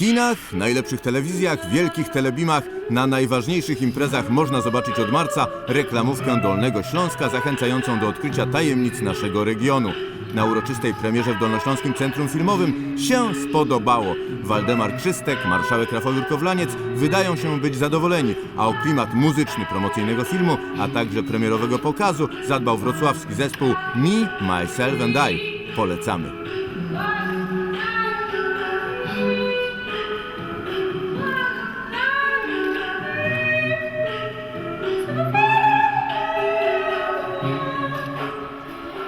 kinach, najlepszych telewizjach, wielkich telebimach, na najważniejszych imprezach można zobaczyć od marca reklamówkę Dolnego Śląska zachęcającą do odkrycia tajemnic naszego regionu. Na uroczystej premierze w Dolnośląskim Centrum Filmowym się spodobało. Waldemar Krzystek, marszałek Rafał Jurkowlaniec wydają się być zadowoleni, a o klimat muzyczny promocyjnego filmu, a także premierowego pokazu zadbał wrocławski zespół Me, Myself and I. Polecamy.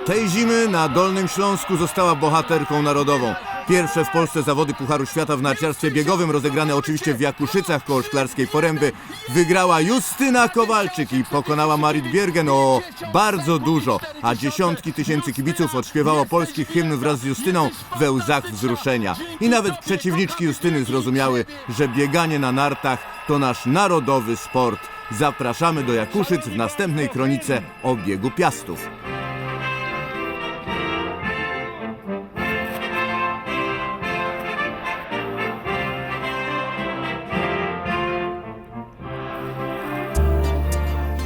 Tej zimy na Dolnym Śląsku została bohaterką narodową. Pierwsze w Polsce zawody Pucharu Świata w narciarstwie biegowym, rozegrane oczywiście w Jakuszycach koło Szklarskiej Poręby, wygrała Justyna Kowalczyk i pokonała Marit Biergen o bardzo dużo, a dziesiątki tysięcy kibiców odśpiewało polskich hymn wraz z Justyną we łzach wzruszenia. I nawet przeciwniczki Justyny zrozumiały, że bieganie na nartach to nasz narodowy sport. Zapraszamy do Jakuszyc w następnej kronice o biegu Piastów.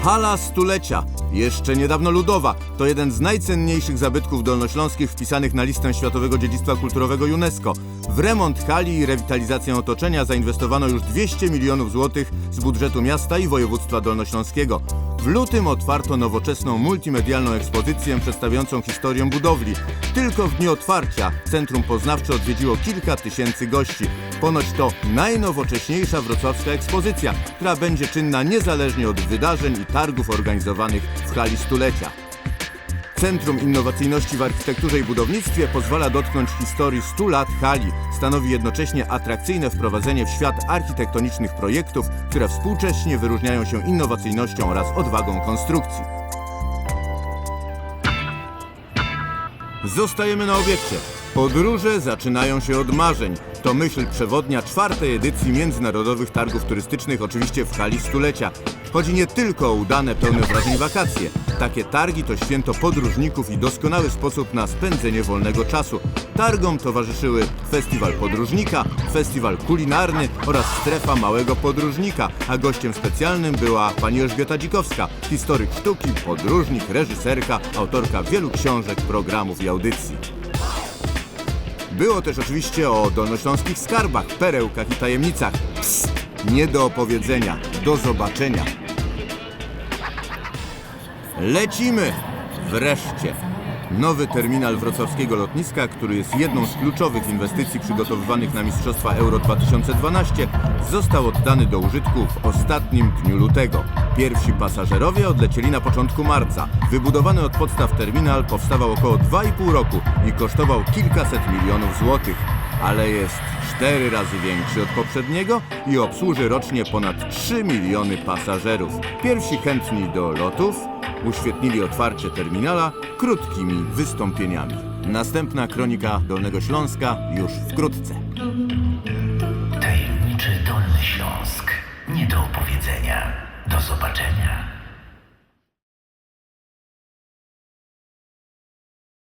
Hala stulecia, jeszcze niedawno ludowa, to jeden z najcenniejszych zabytków dolnośląskich wpisanych na listę Światowego Dziedzictwa Kulturowego UNESCO. W remont hali i rewitalizację otoczenia zainwestowano już 200 milionów złotych z budżetu miasta i województwa dolnośląskiego. W lutym otwarto nowoczesną multimedialną ekspozycję przedstawiającą historię budowli. Tylko w dniu otwarcia Centrum Poznawcze odwiedziło kilka tysięcy gości. Ponoć to najnowocześniejsza wrocławska ekspozycja, która będzie czynna niezależnie od wydarzeń i targów organizowanych w hali stulecia. Centrum Innowacyjności w Architekturze i Budownictwie pozwala dotknąć historii 100 lat hali. Stanowi jednocześnie atrakcyjne wprowadzenie w świat architektonicznych projektów, które współcześnie wyróżniają się innowacyjnością oraz odwagą konstrukcji. Zostajemy na obiekcie. Podróże zaczynają się od marzeń. To myśl przewodnia czwartej edycji Międzynarodowych Targów Turystycznych, oczywiście w hali stulecia. Chodzi nie tylko o udane, pełne wrażeń wakacje. Takie targi to święto podróżników i doskonały sposób na spędzenie wolnego czasu. Targom towarzyszyły Festiwal Podróżnika, Festiwal Kulinarny oraz Strefa Małego Podróżnika, a gościem specjalnym była pani Elżbieta Dzikowska, historyk sztuki, podróżnik, reżyserka, autorka wielu książek, programów i audycji. Było też oczywiście o dolnośląskich skarbach, perełkach i tajemnicach. Psst, nie do opowiedzenia, do zobaczenia. Lecimy! Wreszcie! Nowy terminal wrocławskiego lotniska, który jest jedną z kluczowych inwestycji przygotowywanych na Mistrzostwa Euro 2012, został oddany do użytku w ostatnim dniu lutego. Pierwsi pasażerowie odlecieli na początku marca. Wybudowany od podstaw terminal powstawał około 2,5 roku i kosztował kilkaset milionów złotych, ale jest cztery razy większy od poprzedniego i obsłuży rocznie ponad 3 miliony pasażerów. Pierwsi chętni do lotów uświetnili otwarcie terminala krótkimi wystąpieniami. Następna kronika Dolnego Śląska już wkrótce. Tajemniczy Dolny Śląsk. Nie do opowiedzenia. Do zobaczenia.